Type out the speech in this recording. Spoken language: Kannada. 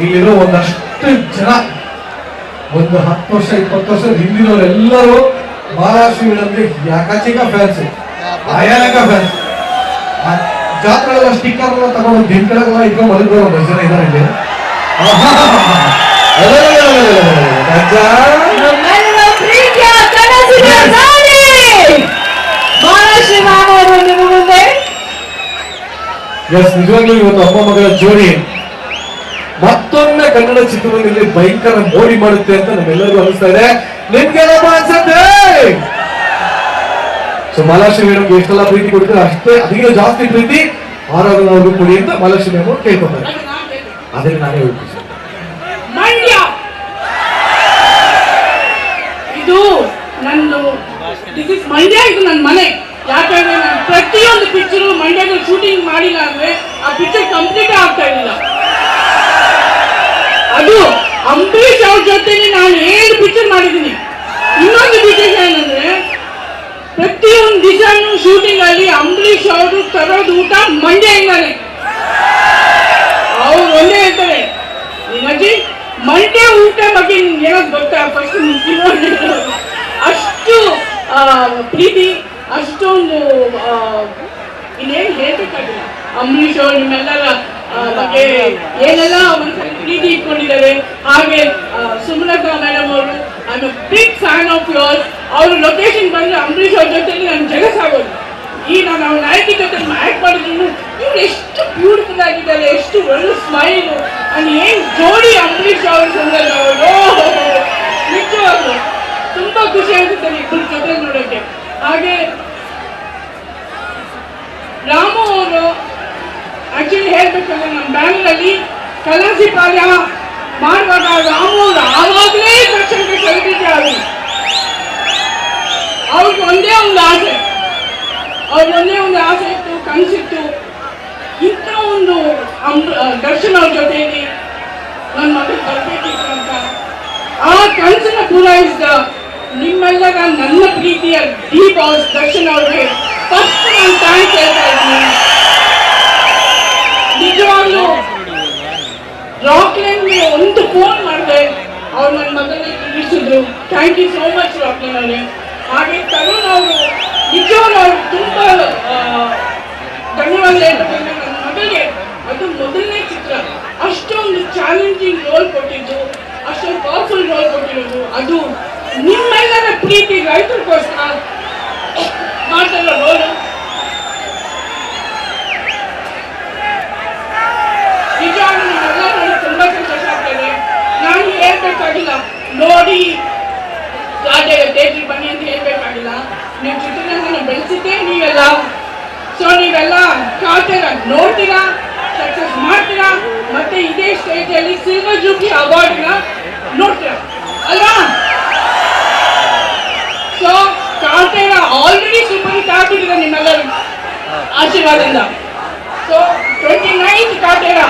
ಇಲ್ಲಿರೋ ಒಂದಷ್ಟು ಜನ ಒಂದು ಹತ್ತು ವರ್ಷ ಇಪ್ಪತ್ತು ವರ್ಷ ಹಿಂದಿನವರೆಲ್ಲರೂ ಮಹಾರಾಷ್ಟ್ರಗಳಲ್ಲಿ ಯಾಕಚಿಕ ಫ್ಯಾನ್ಸ್ ಅಯಾನಕ ಫ್ಯಾನ್ಸ್ ಜಾತ್ರೆಗಳ ಸ್ಟಿಕ್ಕರ್ ತಗೊಂಡು ದಿನಗಳೆಲ್ಲ ಇಟ್ಕೊಂಡು ಮಲಗಿರೋ ಒಂದು ಜನ ಇದ್ದಾರೆ ಇಲ್ಲಿ. ಎಸ್ ನಿಜವಾಗ್ಲೂ ಇವತ್ತು ಅಪ್ಪ ಮಗಳ ಜೋಡಿ ಮತ್ತೊಮ್ಮೆ ಕನ್ನಡ ಚಿತ್ರರಂಗದಲ್ಲಿ ಭಯಂಕರ ಮೋಡಿ ಮಾಡುತ್ತೆ ಅಂತ ನಮ್ಮೆಲ್ಲರಿಗೂ ಅನಿಸ್ತಾ ಇದೆ. ನಿಮ್ಗೆಲ್ಲಪ್ಪ ಅನ್ಸತ್ತೆ? ಸೊ ಮಹಾಲಕ್ಷ್ಮಿ ಮೇಡಮ್ಗೆ ಎಷ್ಟೆಲ್ಲ ಪ್ರೀತಿ ಕೊಡ್ತಾರೆ ಅಷ್ಟೇ ಅದಕ್ಕಿಂತ ಜಾಸ್ತಿ ಪ್ರೀತಿ ಆರಾಧನಾ ಅವ್ರಿಗೂ ಕೊಡಿ ಅಂತ ಮಹಾಲಕ್ಷ್ಮಿ ಮೇಡಮ್ ಕೇಳ್ಕೊತಾರೆ. ಅದನ್ನ ನಾನೇ ಹೇಳ್ತೀನಿ. ಮಂಡ್ಯ! ಇದು ನನ್ನ ದಿಸ್ ಇಸ್ ಮಂಡ್ಯ, ಇದು ನನ್ನ ಮನೆ. ಯಾಕಂದ್ರೆ ನಾನು ಪ್ರತಿಯೊಂದು ಪಿಕ್ಚರ್ ಮಂಡ್ಯದಲ್ಲಿ ಶೂಟಿಂಗ್ ಮಾಡಿಲ್ಲ ಅಂದ್ರೆ ಆ ಪಿಕ್ಚರ್ ಕಂಪ್ಲೀಟ್ ಆಗ್ತಾ ಅದು ಅಂಬರೀಷ್ ಅವ್ರ ಜೊತೆ ನಾನು ಏಳು ಪಿಕ್ಚರ್ ಮಾಡಿದ್ದೀನಿ. ಇನ್ನೊಂದು ವಿಶೇಷ ಏನಂದ್ರೆ, ಪ್ರತಿಯೊಂದು ದಿಶಾನು ಶೂಟಿಂಗ್ ಅಲ್ಲಿ ಅಂಬರೀಷ್ ಅವರು ತರೋದು ಊಟ ಮಂಡ್ಯದಿಂದಾನೆ ಅವ್ರು ಒಂದೇ ಹೇಳ್ತಾರೆ ನಿಮ್ಮಜ್ಜಿ ಮಂಡ್ಯ ಊಟ ಬಗ್ಗೆ ನಿಮ್ಗೆ ಏನೋ ಗೊತ್ತಾ? ಫಸ್ಟ್ ಅಷ್ಟು ಪ್ರೀತಿ, ಅಷ್ಟೊಂದು ಇದೇನು ಹೇಳ್ಬೇಕಾಗಿಲ್ಲ. ಅಂಬರೀಷ್ ಅವರು ನಿಮ್ಮೆಲ್ಲರ ಏನೆಲ್ಲ ಅವರು ಪ್ರೀತಿ ಇಟ್ಕೊಂಡಿದ್ದಾರೆ, ಹಾಗೆ ಸುಮಲತ ಮೇಡಮ್ ಅವರು I big fan of yours ಅವರು ಲೊಕೇಶನ್ ಬಂದ್ರೆ ಅಂಬರೀಷ್ ಅವ್ರ ಜೊತೆಲಿ ನಾನು ಜಗಸಾಗೋದು. ಈ ನಾನು ಅವ್ರ ಜೊತೆ ಆಕ್ಟ್ ಮಾಡಿದ್ರು ಇವ್ರು ಎಷ್ಟು ಬ್ಯೂಟಿಫುಲ್ ಆಗಿದ್ದಾರೆ, ಎಷ್ಟು ಒಳ್ಳೆ ಸ್ಮೈಲ್ ಅಲ್ಲಿ ಏನ್ ಜೋಡಿ ಅಂಬರೀಷ್ ಅವ್ರ ಸುಂದರ ಅವರು ನಿಜವಾಗ್ಲು ತುಂಬಾ ಖುಷಿ ಆಗುತ್ತೆ ಇಬ್ಬರು ಜೊತೆ ನೋಡೋಕೆ ಹಾಗೆ ರಾಮು ಆಕ್ಚುಲಿ ಹೇಳ್ಬೇಕಂದ್ರೆ ನಮ್ಮ ಬ್ಯಾಂಗ್ಳೂರಲ್ಲಿ ಕಲಾಸಿ ಕಾರ್ಯ ಮಾಡುವಾಗ ರಾಮು ಅವರು ಆವಾಗಲೇ ದರ್ಶನಕ್ಕೆ ಸೆಲೆಬ್ರಿಟಿ ಅವರು ಅವ್ರಿಗೆ ಒಂದೇ ಒಂದು ಆಸೆ. ಅವ್ರಿಗೆ ಒಂದೇ ಒಂದು ಆಸೆ ಇತ್ತು, ಕನಸಿತ್ತು. ಇಂಥ ಒಂದು ದರ್ಶನ ಅವ್ರ ಜೊತೆಯಲ್ಲಿ ನನ್ನ ಮಗ ಬರ್ಬೇಕಿತ್ತು ಅಂತ. ಆ ಕನಸನ್ನ ಪೂರೈಸಿದ ನಿಮ್ಮೆಲ್ಲರ ನನ್ನ ಪ್ರೀತಿಯ ದೀಪ ದರ್ಶನ ಅವ್ರಿಗೆ ಫಸ್ಟ್ ನಾನು ಥ್ಯಾಂಕ್ಸ್ ಹೇಳ್ತಾ ಇದ್ದೀನಿ. ನಿಜವಾಗ್ಲೂ ರಾಕ್ಲೈನ್ಗೆ ಒಂದು ಫೋನ್ ಮಾಡಿದೆ. ಅವ್ರು ನನ್ನ ಮಗನಿಗೆ ತಿಳಿಸಿದ್ರು. Thank you so much Rockline ಅವರೇ ಹಾಗೆ ತರುಣ್ ಅವರು, ನಿಜವಾಗ್ಲೂ ಅವ್ರು ತುಂಬ ಧನ್ಯವಾದ ನನ್ನ ಅದು ಮೊದಲನೇ ಚಿತ್ರ. ಅಷ್ಟೊಂದು ಚಾಲೆಂಜಿಂಗ್ ರೋಲ್ ಕೊಟ್ಟಿದ್ದು, ಅಷ್ಟೊಂದು ಪವರ್ಫುಲ್ ರೋಲ್ ಕೊಟ್ಟಿರೋದು. ಅದು ನಿಮ್ಮೆಲ್ಲರ ಪ್ರೀತಿ ರೈತರಿಗೋಸ್ಕರ ಮಾತಾಡೋ ರೋಲು ನಿಜವಾಗ್ಲೂ ನಿಮ್ಮೆಲ್ಲ ನೋಡಿ ತುಂಬಾ ಸಂತೋಷ ಆಗ್ತದೆ ನಾನು ಹೇಳ್ಬೇಕಾಗಿಲ್ಲ ನೋಡಿ. ರಾಜ ಥಿಯೇಟ್ರಿಗೆ ಬನ್ನಿ ಅಂತ ಹೇಳ್ಬೇಕಾಗಿಲ್ಲ. ನೀವು ಚಿತ್ರರಂಗನ ಬೆಳೆಸಿದ್ದೆ ನೀವೆಲ್ಲ. ಸೊ ನೀವೆಲ್ಲ ಕಾಡ್ತೀರಾ ನೋಡ್ತೀರಾ ಸಕ್ಸಸ್ ಮಾಡ್ತೀರಾ, ಮತ್ತೆ ಇದೇ ಸ್ಟೇಜಲ್ಲಿ ಸಿಲ್ವರ್ ಜೂಬ್ಲಿ ಅವಾರ್ಡ್ನ ನೋಡ್ತೀರಾ? ಅಲ್ವಾ? ಸೊ ಕಾಡ್ತೀರಾ ಆಲ್ರೆಡಿ ಸೂಪರ್ ಹಿಟ್ ಆಗ್ಬಿಟ್ಟಿದೆ ನಿಮ್ಮೆಲ್ಲರೂ ಆಶೀರ್ವಾದದಿಂದ. So twenty nine Kaatera